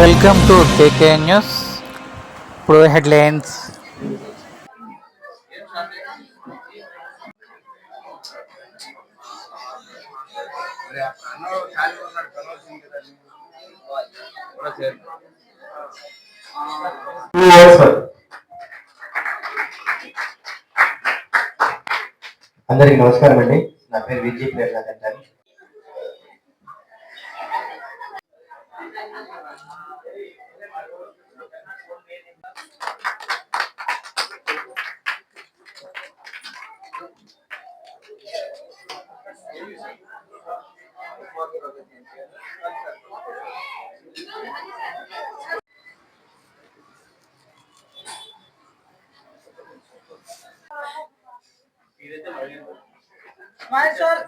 Welcome to KK news ఇప్పుడు headlines అందరికి నమస్కారం అండి. నా పేరు విజయ్ ప్రహ్లాద్ అంటారు సార్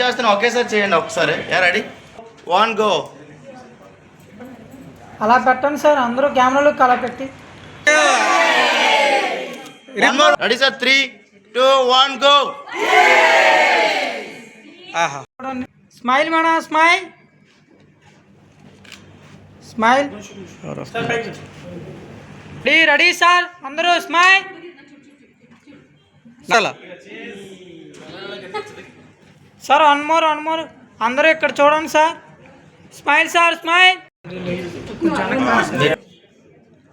చేస్తున్నా ఒకేసారి చేయండి ఒకసారి. యా రెడీ వన్ గో అలా పెట్టండి సార్ అందరూ కెమెరాలోకి అలా పెట్టి. Ready sir three two one go చూడండి smile madam smile. Smile. Ready ready sir? అందరూ smile. Sir one more one more. అందరూ ఇక్కడ చూడండి sir. Smile sir smile.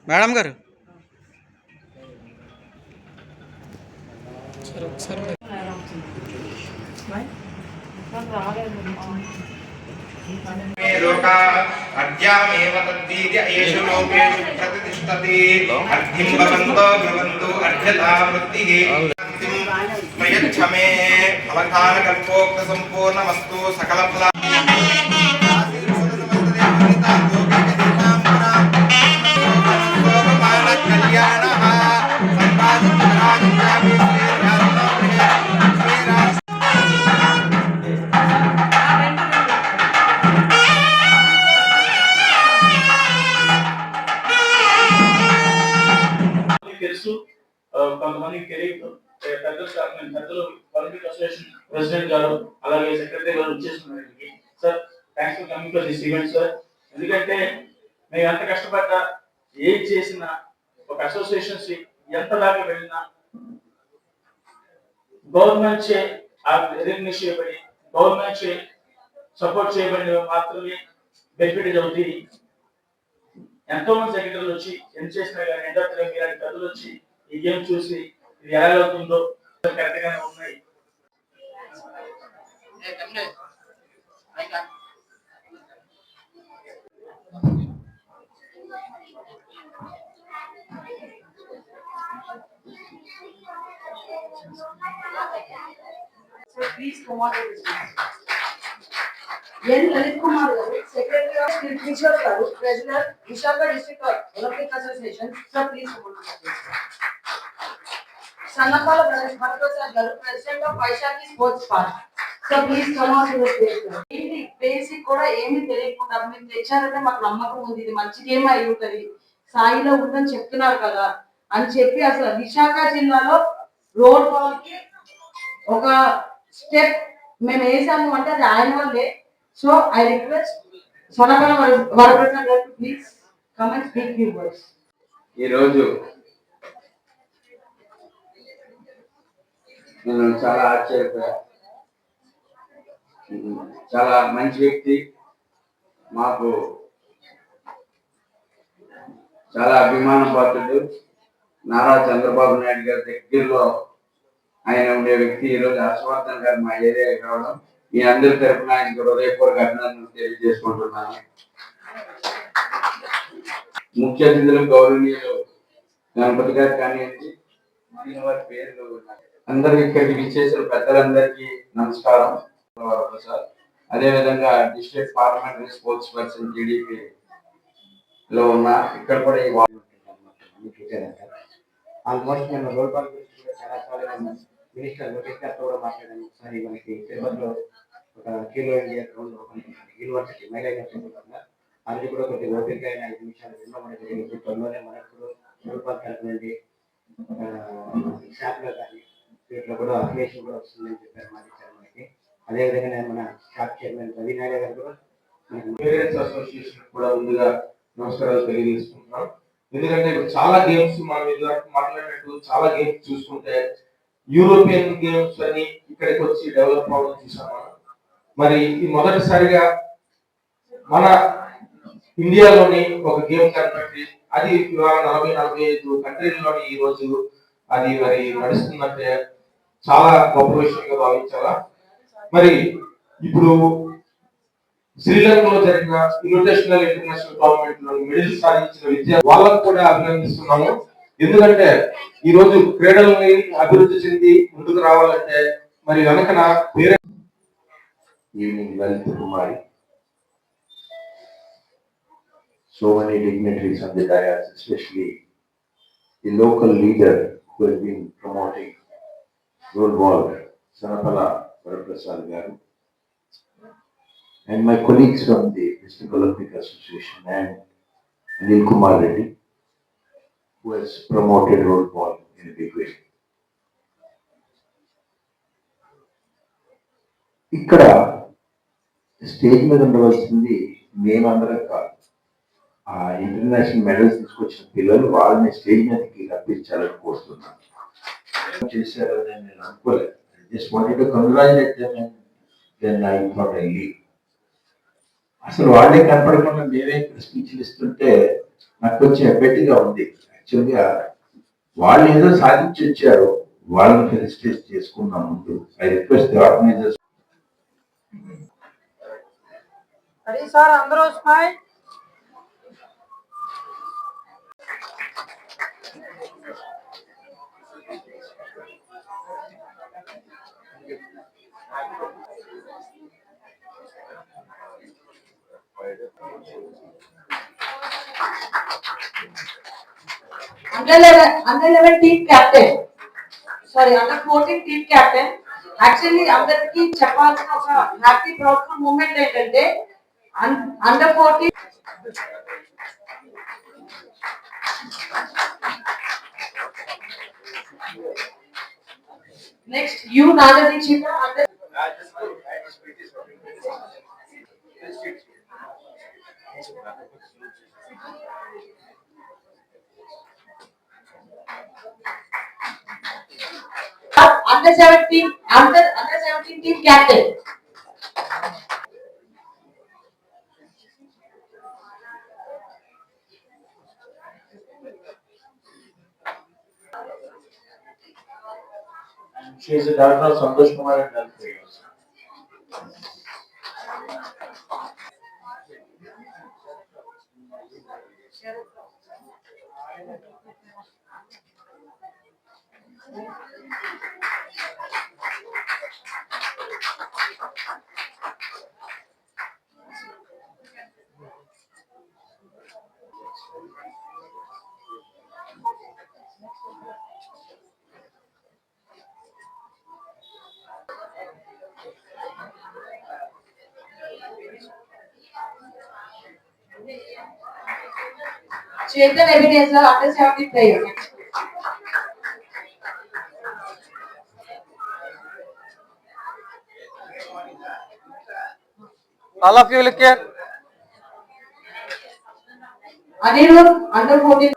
Madam గారు. లోకా అద్యామేవ తద్వీర్య ఏషు లోకేషు ప్రతిష్టతి. అర్ధిం భవంతో భవంతు అర్ఘ్యతా వృత్తిః. శాంతిం అవధాన కల్పోక్త సంపూర్ణమస్తు సకల ఫల తెలుసు కొంతమందికి తెలియదు. ఏ, నేను పెద్దలు ఒలింపిక్ అసోసియేషన్ ప్రెసిడెంట్ గారు అలాగే సెక్రటరీ గారు వచ్చేస్తున్నారు. Sir thanks for coming to this event sir ఎందుకంటే మేము ఎంత కష్టపడ్డా ఏం చేసినా ఒక అసోసియేషన్స్ ఎంత దాకా వెళ్ళినా గవర్నమెంట్ చే రికగ్నైజ్ చేయబడి గవర్నమెంట్ చే సపోర్ట్ చేయబడిన మాత్రమే బెనిఫిట్ అవుతుంది ఎంతో మంది సెక్రటరీలు వచ్చి ఎంత చేసినా కానీ ఎండర్ మీలాంటి కథలు వచ్చి ఈ గేమ్ చూసి ఇది ఎలా అవుతుందో కరెక్ట్ గానే ఉన్నాయి. ప్లీజ్ కుమార్ ఎన్ లలిత్ కుమార్ గారు సెక్రటరీ ఆఫ్ స్టేట్ టీచర్ గారు president Visakha district olympic association sir please Sannapala Pradesh Bharatprasad గారు president of Vaishakhi sports park so please come on ఏంటి? బేసిక్ కూడా ఏమీ తెలియకుండా మీరు తెచ్చారంటే మాకు నమ్మకం ఉంది. ఇది మంచి గేమ్ అయి ఉంటుంది? స్థాయిలో ఉందని చెప్తున్నారు కదా అని చెప్పి అసలు విశాఖ జిల్లాలో రోడ్ వాళ్ళకి ఒక స్టెప్ మేము వేసాము అంటే అది ఆయన వాళ్ళే so I request Sonakala Varaprasad గారు please comment speak you words ఈరోజు నేను చాలా ఆశ్చర్యపోయా. చాలా మంచి వ్యక్తి మాకు చాలా అభిమానం పాత్రుడు నారా చంద్రబాబు నాయుడు గారి దగ్గరలో ఆయన ఉండే వ్యక్తి ఈరోజు హర్షవర్ధన్ గారు మా ఏరియాకి రావడం. మీ అందరి తరఫున ఆయనకు హృదయపూర్వక అభినందనలు తెలియజేసుకుంటున్నాను. ముఖ్య అతిథులు గౌరవనీయులు గణపతి గారు కానివ్వండి మిగిలిన వారి పేర్లు అందరూ ఇక్కడికి విచ్చేసిన పెద్దలందరికీ నమస్కారం. సార్ అదే విధంగా district parliamentary sports person TDP లో ఉన్న ఇక్కడ కూడా ఈ ఆల్మోస్ట్ నేను రోల్ గురించి కూడా చాలా సార్లు మినిస్టర్ లోకేష్ గారితో కూడా మాట్లాడాను. ఒకసారి మనకి తిరుపతిలో ఒక Khelo India ground open university మహిళా యూనివర్సిటీ అది కూడా కొద్ది ఓపిక అయిన ఐదు నిమిషాలు ఎన్నో మనకి జరిగింది. త్వరలోనే మనకు రోల్ కాల్ తరపు నుండి షాప్లో కానీ వీటిలో కూడా అప్లికేషన్ కూడా వస్తుందని చెప్పారు మాది ఇచ్చారు మనకి అదేవిధంగా నేను మన షాప్ చైర్మన్ రవి నాయుడు గారు కూడా పేరెంట్స్ అసోసియేషన్ కూడా ముందుగా నమస్కారాలు తెలియజేసుకుంటున్నాం. ఎందుకంటే చాలా గేమ్స్ మనం ఇదివరకు మాట్లాడినట్టు చాలా గేమ్స్ చూసుకుంటే యూరోపియన్ గేమ్స్ అని ఇక్కడికి వచ్చి డెవలప్ అవ్వడం చూసాం మనం. మరి ఇది మొదటిసారిగా మన ఇండియాలోని ఒక గేమ్ కనిపెట్టి అది ఇవాళ నలభై నలభై ఐదు కంట్రీల్లోని ఈ రోజు అది మరి నడుస్తుందంటే చాలా గొప్ప విషయంగా భావించాలా? మరి ఇప్పుడు శ్రీలంకలో జరిగిన ఇన్విటేషనల్ ఇంటర్నేషనల్ టోర్నమెంట్లో మెడల్ సాధించిన విద్య వాళ్ళకు కూడా అభినందిస్తున్నాము. ఎందుకంటే ఈ రోజు క్రీడలని అభివృద్ధి చెంది ముందుకు రావాలంటే మరి వెనకన వేరే Lalitha Kumari. So many dignitaries of the dais especially the local leader who been promoting goal ball Sanapala Varaprasad గారు And my colleagues from the District Olympic Association and Anil Kumar Reddy, who has promoted role ball in a big way. ఇక్కడ stage మీద ఉండవలసింది మేమందరం కాదు. ఆ international medals తీసుకొచ్చిన పిల్లలు వాళ్ళని స్టేజ్ మీదకి రప్పించాలని కోరుతున్నాను. చేశారని నేను అనుకోలేదు. Just wanted to congratulate then I thought I leave అసలు వాళ్ళే కనపడకుండా మేమే ఇక్కడ స్పీచ్లు ఇస్తుంటే నాకు కొంచెం ఎబ్బెట్టిగా ఉంది. యాక్చువల్గా వాళ్ళు ఏదో సాధించి వచ్చారు. వాళ్ళని ఫెలిసిటేట్ చేసుకుందాం ముందు. I request the organisers ready sir అందరూ smile Under eleven, under eleven team captain. Sorry, under fourteen team captain. Actually, అందరికి చెప్పాల్సిన ఒక హ్యాపీ ప్రౌడ్ మూమెంట్ ఏంటంటే under fourteen next U Nagadikshitha as under 17 under under 17 team captain She is a daughter of Santosh Kumar and Dal Prayas. Lalitha also. Chetan evidence under seventeen player. All of you look here. Anirudh under fourteen.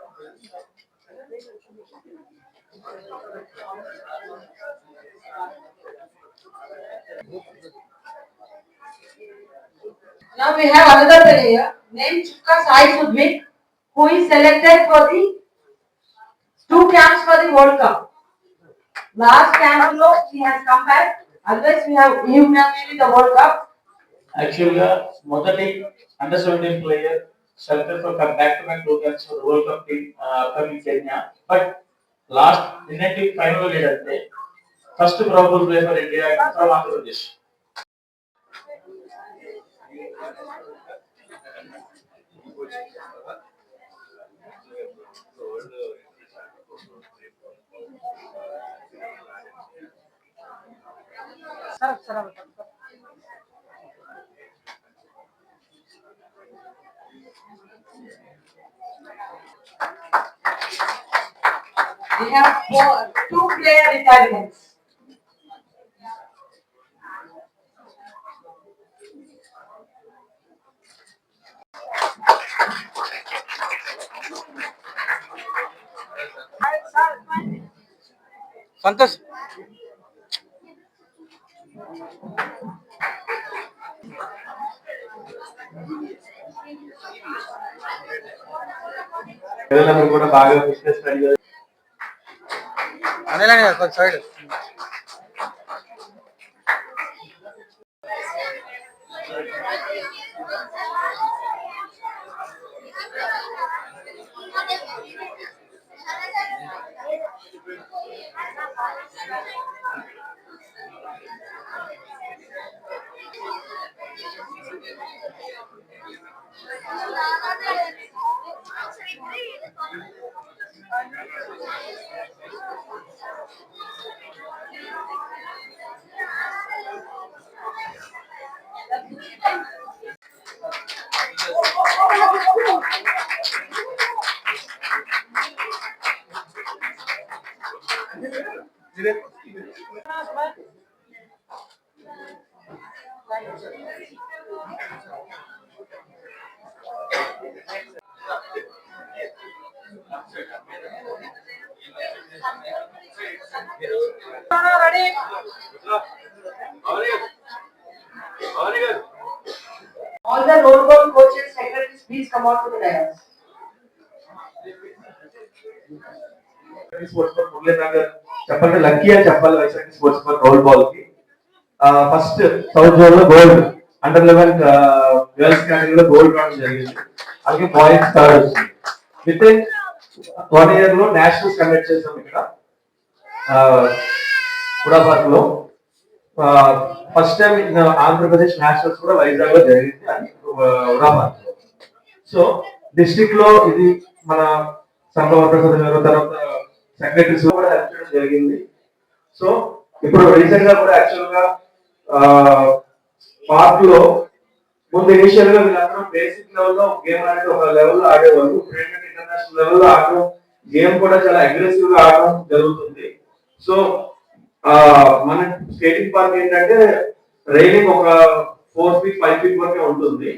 Now we have another player named Chukka Sai Sudvik who is selected for the two camps for the World Cup. Last camp లో he has come back, otherwise we have him in the World Cup. Actually, గా మొదటి under seventeen player selected for back to back two games for world cup team coming Kenya but last నిన్నటి final ఏంటంటే first probable player for India from Andhra Pradesh We have four, two player retirements. Santosh పిల్లలందరూ కూడా బాగా business study అనేలానే కొంచెం side All the local coaches, secretaries, please come out to the dais. Sports for Murle Nagar చెప్పాలంటే lucky అని చెప్పాలి Vaishakha sports for roll బాల్కి. First south జోన్లో గోల్డ్ అండర్ లెవెన్ గర్ల్స్ కేటగిరీలో గోల్డ్ రావడం జరిగింది. అలాగే బాయ్స్ థర్డ్ వచ్చింది. విత్ ఇన్ వన్ ఇయర్లో నేషనల్స్ కండక్ట్ చేసాం ఇక్కడ. హుడాబాద్లో ఫస్ట్ టైం ఆంధ్రప్రదేశ్ నేషనల్స్ కూడా వైజాగ్లో జరిగింది అది హుడాబాద్ సో డిస్ట్రిక్ట్లో ఇది మన సంఘవర్గ గారు తర్వాత సెక్రటరీస్ కూడా హెల్ప్ చేయడం జరిగింది. సో ఇప్పుడు రీసెంట్గా కూడా యాక్చువల్గా పార్క్లో ముందు ఇనిషియల్గా వీళ్ళందరూ బేసిక్ లెవెల్లో గేమ్ అనేది ఒక లెవెల్లో ఆడేవాళ్ళు. ఇప్పుడు ఇంటర్నేషనల్ లెవెల్లో ఆడడం గేమ్ కూడా చాలా అగ్రెసివ్గా ఆడడం జరుగుతుంది. సో మన స్కేటింగ్ పార్క్ ఏంటంటే రైలింగ్ ఒక ఫోర్ ఫీట్ ఫైవ్ ఫీట్ వరకే ఉంటుంది.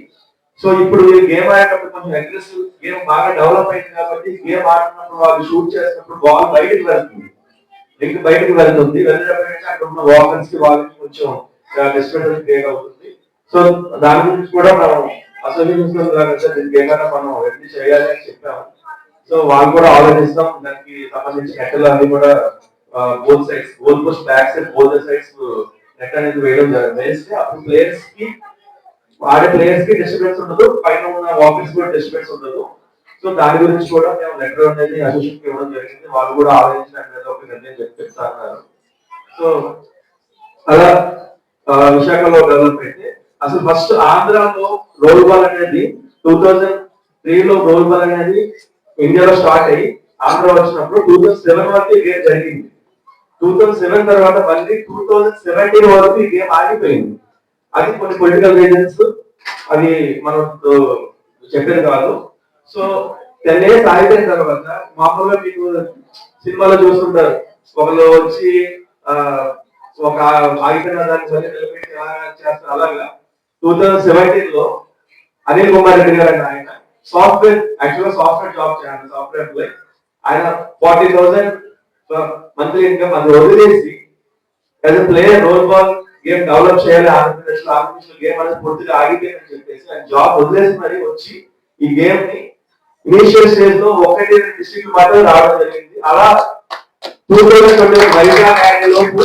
సో ఇప్పుడు ఈ గేమ్ ఆడేటప్పుడు కొంచెం అగ్రెసివ్ గేమ్ బాగా డెవలప్ అయింది కాబట్టి గేమ్ ఆడుతున్నప్పుడు వాళ్ళు షూట్ చేసినప్పుడు బాల్ బయటకు వెళ్తుంది. లింక్ బయటకు వెళ్తుంది. వెళ్ళేటప్పుడు అక్కడ ఉన్న వాకన్స్కి వాళ్ళకి కొంచెం డిస్టర్బెన్స్ క్రియేట్ అవుతుంది. సో దాని గురించి కూడా మనం అసోసియేషన్ దీనికి ఏమైనా మనం ఎన్ని చేయాలి అని చెప్పాము సో వాళ్ళు కూడా ఆలోచిస్తాం. దానికి సంబంధించి నెట్టలు అన్ని కూడా both sides goal post back side both sides net అనేది వేయడం జరుగుతుంది అప్పుడు ప్లేయర్స్కి ఆడే ప్లేయర్స్కి డిస్టర్బెన్స్ ఉండదు పైన ఉన్న ఆఫీస్ కూడా డిస్టర్బెన్స్ ఉండదు. సో దాని గురించి కూడా మేము లెటర్ అనేది అసోసియేషన్ ఇవ్వడం జరిగింది. వాళ్ళు కూడా ఆలోచించినట్లయితే ఒక నిర్ణయం చెప్పిస్తా అన్నారు. సో అలా విశాఖలో డెవలప్ అయితే అసలు ఫస్ట్ ఆంధ్రాలో రోల్ బాల్ అనేది టూ థౌజండ్ త్రీలో రోల్ బాల్ అనేది ఇండియాలో స్టార్ట్ అయ్యి ఆంధ్ర వచ్చినప్పుడు టూ థౌజండ్ సెవెన్ వరకు ఈ గేమ్ జరిగింది. టూ థౌజండ్ సెవెన్ తర్వాత మళ్ళీ టూ థౌజండ్ సెవెంటీన్ వరకు ఈ గేమ్ ఆగిపోయింది. అది కొన్ని పొలిటికల్ రీజన్స్ అది మనం చెప్పేది కాదు. సో టెన్ ఇయర్స్ ఆగిపోయిన తర్వాత మామూలుగా మీకు సినిమాలో చూస్తుంటారు. ఒకళ్ళు వచ్చి ఒక ఆగిపోయిన దాన్ని మళ్ళీ నిలబెట్టి చేస్తారు అలాగా. టూ థౌజండ్ సెవెంటీన్లో అనిల్ కుమార్ రెడ్డి గారు అనే ఆయన సాఫ్ట్వేర్ యాక్చువల్గా సాఫ్ట్వేర్ జాబ్ చేయాలి సాఫ్ట్వేర్ ఎంప్లాయీ ఆయన ఫార్టీ థౌసండ్ మంత్లీ ఇన్కమ్ అది వదిలేసి as player roll ball game develop చేయాలి ఆంధ్రప్రదేశ్లో ఆంధ్రప్రదేశ్లో గేమ్ అనేది పూర్తిగా ఆగిపోయిందని చెప్పేసి ఆయన జాబ్ వదిలేసి మరి వచ్చి ఈ గేమ్ని ఇనిషియల్ స్టేజ్లో ఒకటి డిస్ట్రిక్ట్ మాత్రమే రావడం జరిగింది. అలా టూ థౌసండ్ ట్వంటీ వైజాగ్ ఆయన లోపు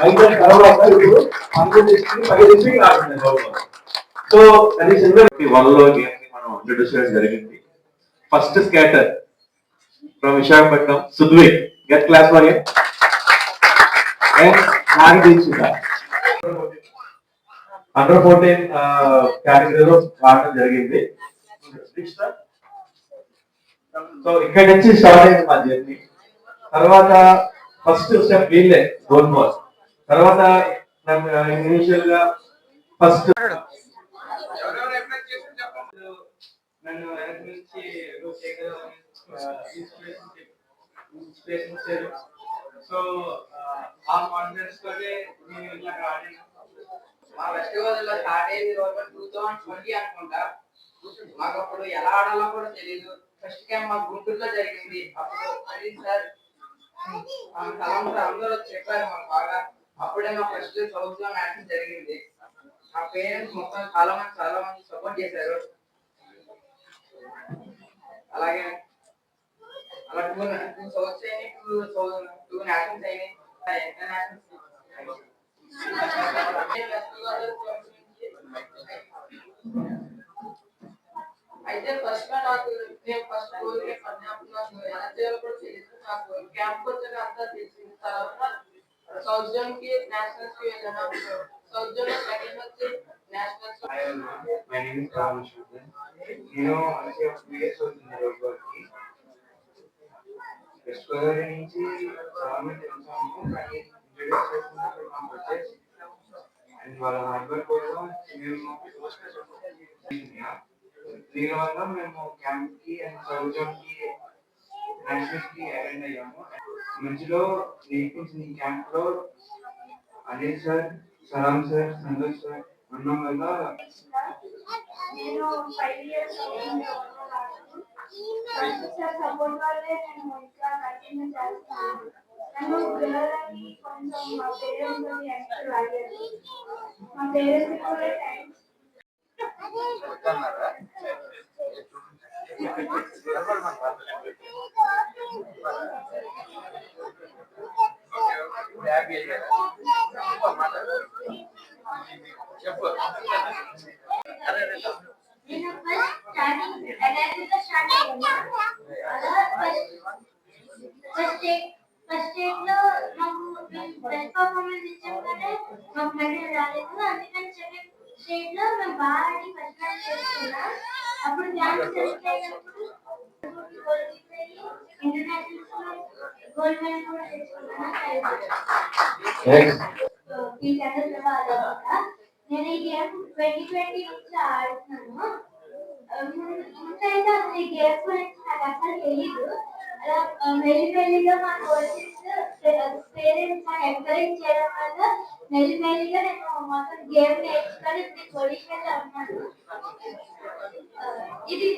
వైజాగ్ తర్వాత ఇప్పుడు అందరూ డిస్ట్రిక్ట్ పది డిస్ట్రిక్ట్ రావడం గౌరవం సో అది చిన్న వన్లో గేమ్ని మనం ఇంట్రడ్యూస్ చేయడం జరిగింది. First skater from Visakhapatnam Sudve. Get class one and Naga Dikshitha under fourteen కేటగిరీలో ఆడటం జరిగింది. సో ఇక్కడ నుంచి స్టార్ట్ అయింది మా జర్నీ తర్వాత ఫస్ట్ స్టెప్ వీళ్ళే గోల్ బాల్ తర్వాత ఇనిషియల్ uh, గా ఫస్ట్ నన్ను వెనక నుంచి ఇన్స్పిరేషన్ uh, ఇచ్చారు సో ఆ కాన్ఫిడెన్స్ తోనే నేను ఇట్లా ఆడాను మా ఫెస్టివల్లో స్టార్ట్ అయింది టూ థౌసండ్ ట్వంటీ అనుకుంటా. మాకు అప్పుడు ఎలా ఆడాలో కూడా తెలియదు ఫస్ట్ క్యాంప్ మా గుంటూరులో జరిగింది. అప్పుడు అది సార్ ఆ కలాం సార్ అందరూ చెప్పారు మాకు బాగా. అప్పుడే మా ఫస్ట్ సౌత్లో మ్యాచ్ జరిగింది. మా పేరెంట్స్ మొత్తం చాలా మంది చాలా మంది సపోర్ట్ చేశారు. అలాగే అలా టూ టూ సౌత్స్ అయినాయి టూ టూ నేషనల్స్ అయినాయి ఇంటర్నేషనల్స్ అయితే ఫస్ట్లో నాకు నేను ఫస్ట్ ఊరికే పడినప్పుడు నాకు ఎలా చేయాలో కూడా తెలియదు నాకు క్యాంప్ వచ్చాక అంతా తెలిసిన తర్వాత సౌత్ జోన్కి నేషనల్స్కి వెళ్ళాను సౌత్ జోన్లో సెకండ్ వచ్చి nationals my name is Ramachandran నేను అంటే టూ ఇయర్స్ అవుతుంది రోడ్ వర్క్కి వెస్ట్ గోదావరి నుంచి గవర్నమెంట్ వెళ్తాము కానీ ఇంట్రడ్యూస్ చేసుకున్నప్పుడు మాకు వచ్చేసి అండ్ వాళ్ళ హార్డ్ వర్క్ కోసం మేము దీని వల్ల మేము క్యాంప్కి అండ్ సౌత్ జోన్కి నేషనల్స్కి అటెండ్ అయ్యాము మధ్యలో నేర్పించిన ఈ క్యాంప్లో Anil sir Salam sir Santosh sir ఉండడం వల్ల నేను ఫైవ్ ఇయర్స్ సార్ సపోర్ట్ వల్లే నేను ఇట్లా కంటిన్యూ చేస్తాను నన్ను పిల్లలని కొంచెం మా పేరెంట్స్ ఎక్స్ట్రా అయ్యారు మా పేరెంట్స్ కూడా థ్యాంక్స్ నేను ఫస్ట్ స్టార్టింగ్ అకాడమిక్ స్టార్ట్ అయ్యాను అలా ఫస్ట్ ఫస్ట్ స్టేట్ ఫస్ట్ స్టేట్లో మాకు బెస్ట్ పర్ఫార్మెన్స్ ఇచ్చాం కానీ మాకు మెడల్ రాలేదు అందుకని సెకండ్ స్టేట్లో మేము బాగా ఆడి ఫస్ట్ ర్యాంక్ చేసుకున్నాం అప్పుడు డ్యాన్స్ సెలెక్ట్ అయినప్పుడు ఇంటర్నేషనల్స్లో గోల్డ్ మెడల్ కూడా తెచ్చుకున్నాను ఈ టెన్త్ తర్వాత నేను ఈ గేమ్ ట్వంటీ ట్వంటీ నుంచి ఆడుతున్నాను ముందైతే అసలు ఈ గేమ్ గురించి నాకు అసలు తెలియదు అలా ఆ, మెల్లి మెల్లిగా మా కోచెస్ పేరెంట్స్ నాకు ఎంకరేజ్ చేయడం వల్ల మెల్లి మెల్లిగా నేను మొత్తం గేమ్ నేర్చుకొని ఇప్పుడు పొజిషన్లో ఉన్నాను ఇది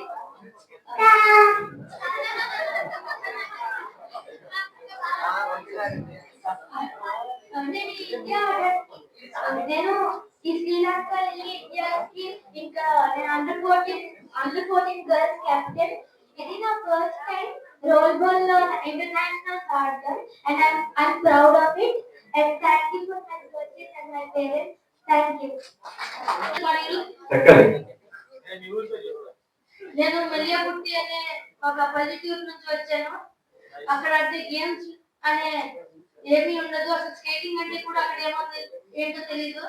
నేను ఇండియా నేను ఇంకా నేను under fourteen under fourteen girls captain ఇది నా first time roll బాల్లో international and I'm I'm proud of it and thank you for my coaches and my parents thank you నేను మెల్లియాపుట్టి అనే ఒక పల్లెటూరు నుంచి వచ్చాను. అక్కడ గేమ్స్ అనే ఏమీ ఉండదు. అసలు స్కేటింగ్ అంటే కూడా అక్కడ ఏమో ఏంటో తెలీదు.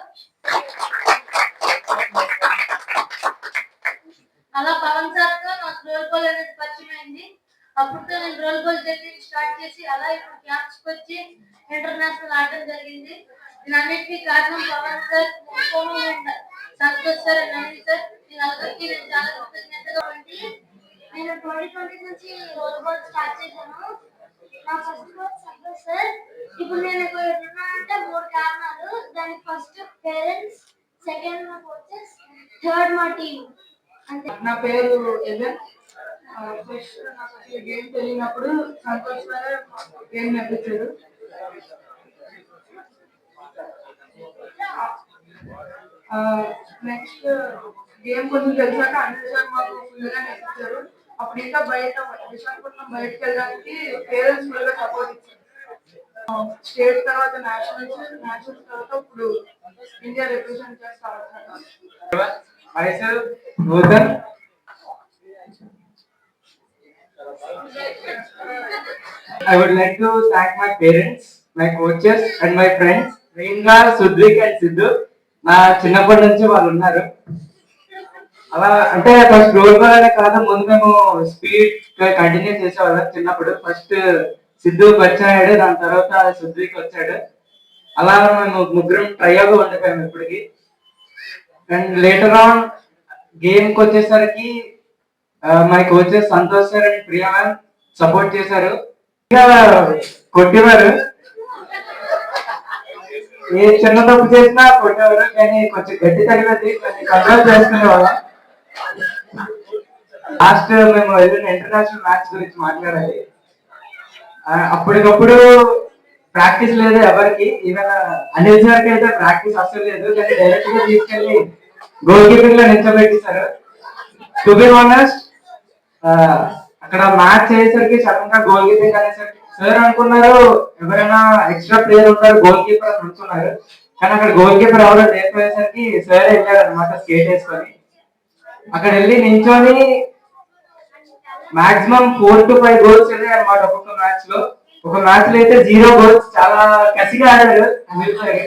అలా పవన్ సార్తో నాకు రోల్ బాల్ అనేది పరిచయం అయింది. అప్పుడుతో నేను రోల్ బాల్ జర్నీ స్టార్ట్ చేసి అలా ఇప్పుడు క్యాంప్స్ వచ్చి ఇంటర్నేషనల్ ఆడడం జరిగింది. నేను అన్నిటికీ కారణం Pavan sir and Santosh sir and sir నేను అందరికీ నేను చాలా కృతజ్ఞతగా ఉండి నేను ట్వంటీ ట్వంటీ నుంచి రోల్ బాల్ స్టార్ట్ చేశాను. నా ఫస్ట్ కోచ్ సార్ ఇప్పుడు నేను ఇక్కడ అంటే మూడు కారణాలు. దానికి ఫస్ట్ పేరెంట్స్ సెకండ్ మా కోచెస్ థర్డ్ మా టీం అంతే. నా పేరు ఫస్ట్ నాకు గేమ్ తెలియనప్పుడు సంతోష్ గారు గేమ్ నేర్పించారు నెక్స్ట్ గేమ్ కొంచెం తెలిసాక అనిల్ మాకు ఫుల్గా నేర్పించారు. అప్పుడు ఇంకా బయట విశాఖపట్నం బయటకు వెళ్ళడానికి పేరెంట్స్ ఫుల్గా సపోర్ట్ ఇచ్చారు. స్టేట్ తర్వాత నేషనల్ నేషనల్ తర్వాత ఇప్పుడు ఇండియా రిప్రజెంట్ చేస్తా ఉంటున్నాను myself I would like to thank my parents, my coaches and my friends, Ringa, Sudvik and Sidhu. నా చిన్నప్పటి నుంచి వాళ్ళు ఉన్నారు. అలా అంటే ఫస్ట్ రోల్ బాల్ అనే కాదు ముందు మేము స్పీడ్ కంటిన్యూ చేసేవాళ్ళం చిన్నప్పుడు. ఫస్ట్ సిద్ధుకి వచ్చాడు దాని తర్వాత శుద్ధికి వచ్చాడు. అలా మేము ముగ్గురం ట్రైగా ఉండిపోయాము ఇప్పటికి. అండ్ లేటర్ ఆన్ గేమ్కి వచ్చేసరికి my coaches Santosh sir and Priya ma'am support చేశారు. కొట్టివారు కొట్టేవారు. ఏ చిన్న తప్పు చేసినా కొట్టేవారు కానీ కొంచెం గట్టి తగినది కొంచెం కంట్రోల్ చేసుకునేవాళ్ళం. లాస్ట్ మేము వెళ్ళిన ఇంటర్నేషనల్ మ్యాచ్ గురించి మాట్లాడాలి. అప్పటికప్పుడు ప్రాక్టీస్ లేదు ఎవరికి. ఈవెన్ అనిల్ సార్కి అయితే ప్రాక్టీస్ అసలు లేదు. కానీ డైరెక్ట్గా తీసుకెళ్ళి గోల్ కీపింగ్లో నిల్చోబెట్టేశారు టు బి ఆనెస్ట్ అక్కడ మ్యాచ్ అయ్యేసరికి సడన్గా గోల్ కీపింగ్ అనేసరికి సార్ అనుకున్నారు ఎవరైనా ఎక్స్ట్రా ప్లేయర్ ఉంటారు గోల్ కీపర్ అని అనుకున్నారు. కానీ అక్కడ గోల్ కీపర్ ఎవరో లేకపోయేసరికి సార్ వెళ్ళారు అనమాట స్కేట్ వేసుకొని. అక్కడ వెళ్ళి నించొని maximum four to five goals వెళ్ళాయి అనమాట ఒక్కొక్క మ్యాచ్లో. ఒక మ్యాచ్లో అయితే జీరో గోల్స్ చాలా కసిగా ఆడాడు అనిల్ సార్.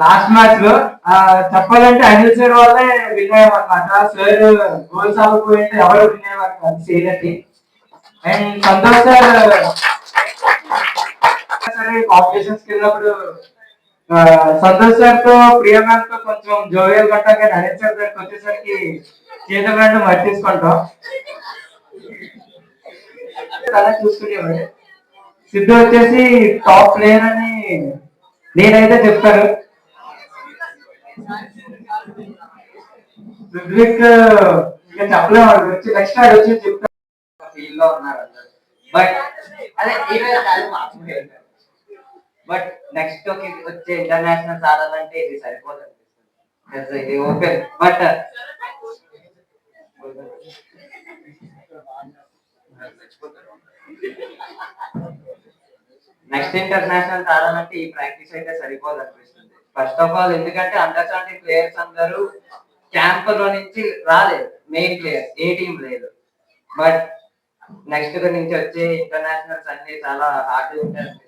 లాస్ట్ మ్యాచ్లో చెప్పాలంటే అనిల్ సార్ వల్లే విన్ అయ్యామన్నమాట సార్ గోల్స్ అవ్వకపోయింటే ఎవరు విన్ అయ్యేవారు కాదు అండ్ సంతోష్ సార్ సరే కాంపిటీషన్స్ వెళ్ళినప్పుడు సంతోష్ సార్తో ప్రియ మ్యామ్తో కొంచెం జోవియల్ గట్టా కానీ అనిల్ సార్ దగ్గరికి వచ్చేసరికి చేతులు రెండు మర్చేసుకుంటాం. అలా చూసుకునేవాడు సిద్ధు వచ్చేసి టాప్ ప్లేయర్ అని నేనైతే చెప్తాను రుద్విక్ ఇంకా చెప్పలేము వాడి గురించి నెక్స్ట్ ఆడు వచ్చి చెప్తాను ఫీల్లో ఉన్నారు బట్ అదే ఈరోజు కాదు మాత్రమే బట్ నెక్స్ట్ వచ్చే ఇంటర్నేషనల్ ఆడాలంటే ఇది సరిపోదు అనిపిస్తుంది ఇది ఓపెన్. బట్ నెక్స్ట్ ఇంటర్నేషనల్ ఆడాలంటే ఈ ప్రాక్టీస్ అయితే సరిపోదు అనిపిస్తుంది. ఫస్ట్ ఆఫ్ ఆల్ ఎందుకంటే అండర్స్టాండింగ్ ప్లేయర్స్ అందరూ క్యాంప్లో నుంచి రాలేదు మెయిన్ ప్లేయర్ ఏ టీం లేదు. బట్ నెక్స్ట్ నుంచి వచ్చే ఇంటర్నేషనల్స్ అన్ని చాలా హార్డ్ అనిపిస్తుంది.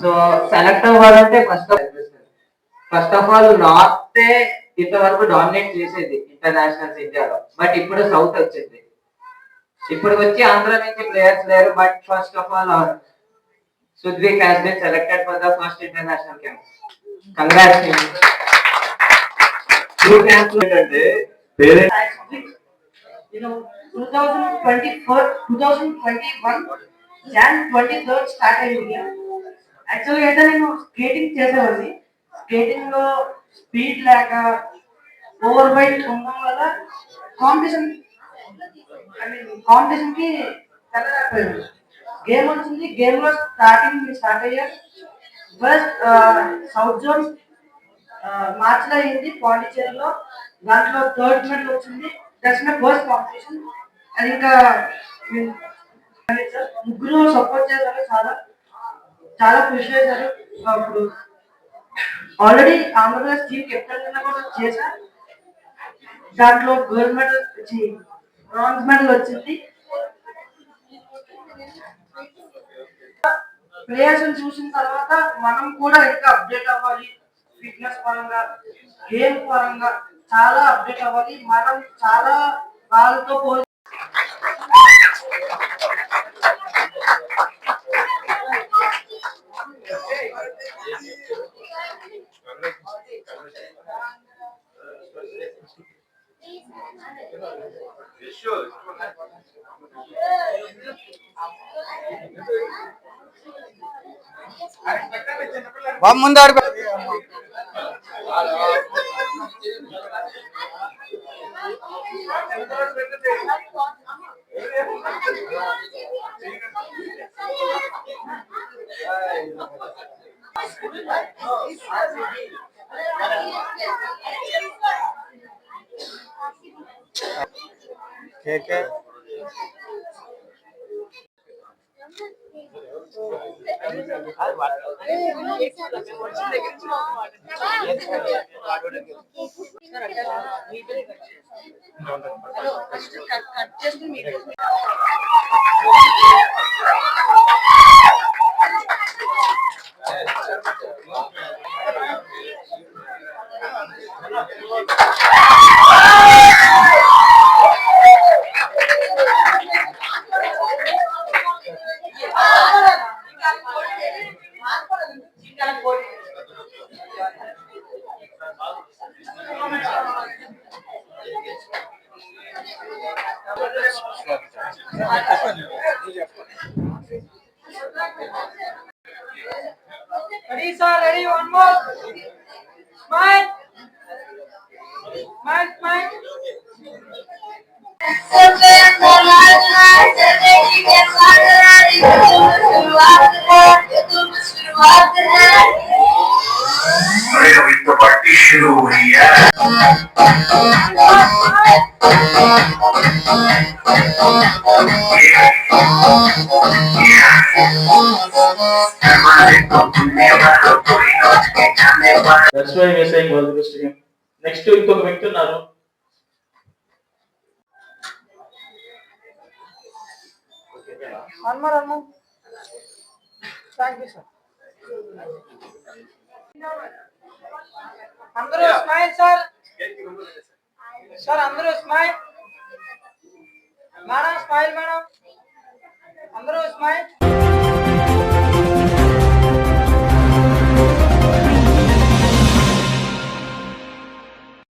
సో సెలెక్ట్ అవ్వాలంటే first first of all north ఇంతవరకు డామినేట్ చేసేది ఇంటర్నేషనల్స్ ఇండియాలో బట్ ఇప్పుడు సౌత్ వచ్చింది. ఇప్పుడు వచ్చి ఆంధ్ర నుంచి ప్లేయర్స్ లేరు but first of all Sudvik has been selected for the first international camp. Congrats. Two camps you know, 2024, 2021, Jan 23rd start యాక్చువల్గా అయితే నేను స్కేటింగ్ చేసేవాడిని స్కేటింగ్లో స్పీడ్ లేక ఓవర్ బైట్ ఉండడం వల్ల కాంపిటీషన్ కాంపిటీషన్కి వెళ్ళలేకపోయాను గేమ్ వచ్చింది. గేమ్లో స్టార్టింగ్ స్టార్ట్ అయ్యారు. ఫస్ట్ సౌత్ జోన్ మార్చ్లో అయింది. పాండిచేరిలో దాంట్లో థర్డ్ మెడల్ వచ్చింది. దట్స్ మై ఫస్ట్ కాంపిటీషన్ అది ఇంకా ముగ్గురు సపోర్ట్ చేశారు చాలా. చాలా కృషి చేశారు. అప్పుడు ఆల్రెడీ ఆంధ్రప్రదేశ్ టీమ్ కెప్టెన్ కూడా చేశారు. దాంట్లో గోల్డ్ మెడల్ వచ్చి బ్రాంజ్ మెడల్ వచ్చింది. ప్లేయర్స్ చూసిన తర్వాత మనం కూడా ఇంకా అప్డేట్ అవ్వాలి. ఫిట్నెస్ పరంగా గేమ్ పరంగా చాలా అప్డేట్ అవ్వాలి. మనం చాలా వాళ్ళతో పోలి ముందు ఆడు ठीक है కట్ చేసి మీరు that's why we saying all the best him next ఇంకొక వ్యక్తి ఉన్నారు. One more one more thank you sir అందరూ స్మైల్ సార్ సార్ అందరూ స్మైల్ మేడం స్మైల్ మేడం అందరూ స్మైల్